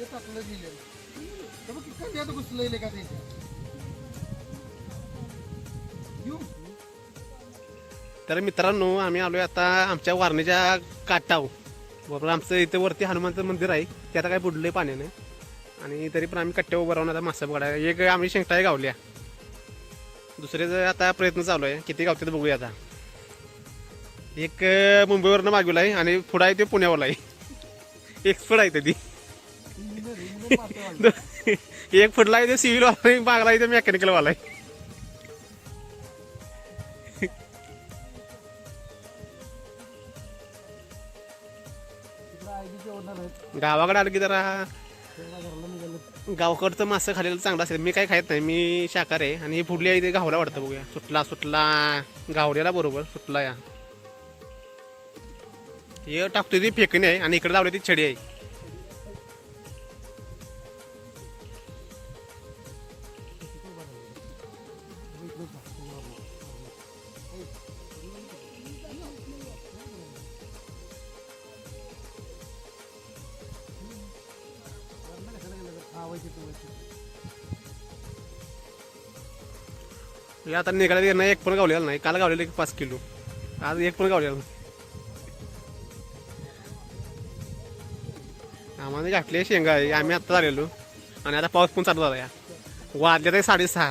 इकडं दिलेलं तर मग किती आता घुसलेले का ते? तर मित्रांनो आम्ही आलोय आता आमच्या वारणीच्या काटाव बरोबर आमचं इथे वरती हनुमानचं मंदिर आहे. ते आता काय बुडलंय पाण्याने. आणि तरी पण आम्ही कट्ट्या उभं राहून आता मासा पकडायला एक आम्ही शेंगटाय गावल्या. दुसऱ्याचा आता प्रयत्न चालू आहे. किती गावते तर बघूया आता. एक मुंबईवरनं मागवला आहे आणि पुढं आहे ते पुण्यावरला आहे. एक्सपर्ट आहे ती. एक फुटला इथे सिव्हिल वाला आहे मागला इथे मेकॅनिकल वाला आहे. गावाकडे आलं की जरा गावकडचं मासं खाल्लेलं चांगलं असेल. मी काय खायत नाही. मी शाकाहारी आहे आणि फुडली आहे ते गावला वाटतं बघूया. सुटला सुटला. गावड्याला बरोबर सुटला या. हे टाकतोय ती फेकणी आहे आणि इकडे लावली ती छडी आहे. हे आता निघायला नाही एक पण गावलेला नाही. काल गावलेलं एक पाच किलो. आज एक पण गावलेला नाही. आम्हाला घातले शेंगा. आहे आम्ही आता आलेलो. आणि आता पाऊस पण चालू झाला या वाजले ते साडेसहा.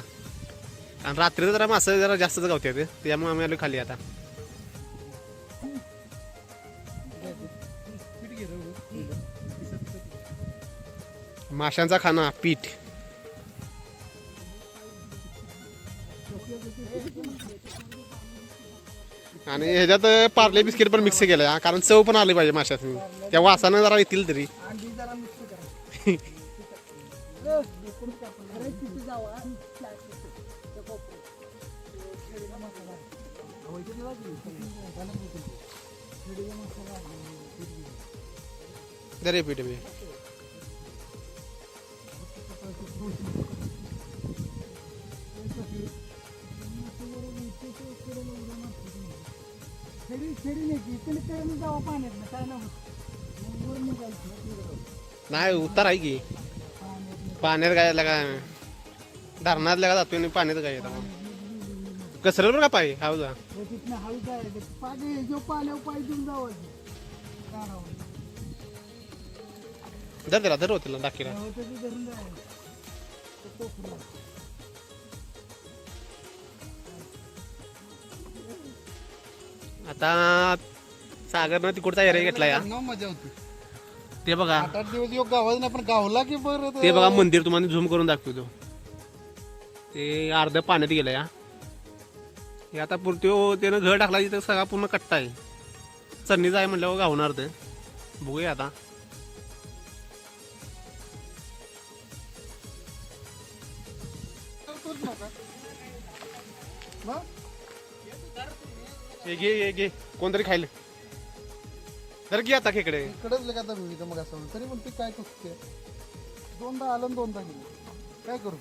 आणि रात्री जरा मासं जरा जास्तच गावते त्यामुळे आम्ही आलो खाली आता. माशांचा खाना पीठ. आणि ह्याच्यात पार्ले बिस्किट पण मिक्स केलं कारण चव पण आली पाहिजे माशात त्या वासानं जरा येतील तरी. पीठ मी नाही उतार आहे की. पाण्यात गायला काय? लगा धरणात लगा जातोय पाण्यात काय येतं कसरल बरं का पाय? हा जा धर त्याला धर होतील दाखीला. होतं ते धरून जायचं तो कोपरा. आता सागरनं तिकडचा एरिया घेतला या. ना मजा होती. ते बघा. आठ आठ दिवस योग गावात नाही पण गावला की बरं ते बघा मंदिर तुम्हाला झूम करून दाखवतो. ते अर्ध पाण्यात गेलं या. हे आता पुरतो त्यानं घर टाकला तिथं सगळा पूर्ण कट्टा आहे. चन्नीचा आहे म्हटल्यावर गावणार ते. बघूया आता. मग? हे घे हे घे. कोणतरी खायला तर घे आता खेकडे. इकडेच लगा आता मी इथं मग असं तरी पण ते काय चुकते दोनदा आलं आणि दोनदा गेलं. काय करू?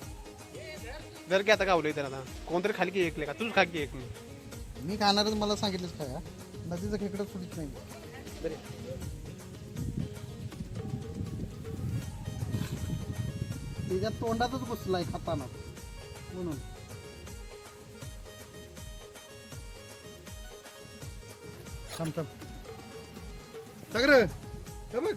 जर की आता गावलं तर आता. कोणतरी खाली की एक लेखा तूच खा की एक मी. मी खाणारच मला सांगितलंच काय हा? नदीचं खेकडं सुटीत नाही. त्याच्या तोंडातच बसलाय खाताना. म्हणून थांब थांब सगळं हे बघ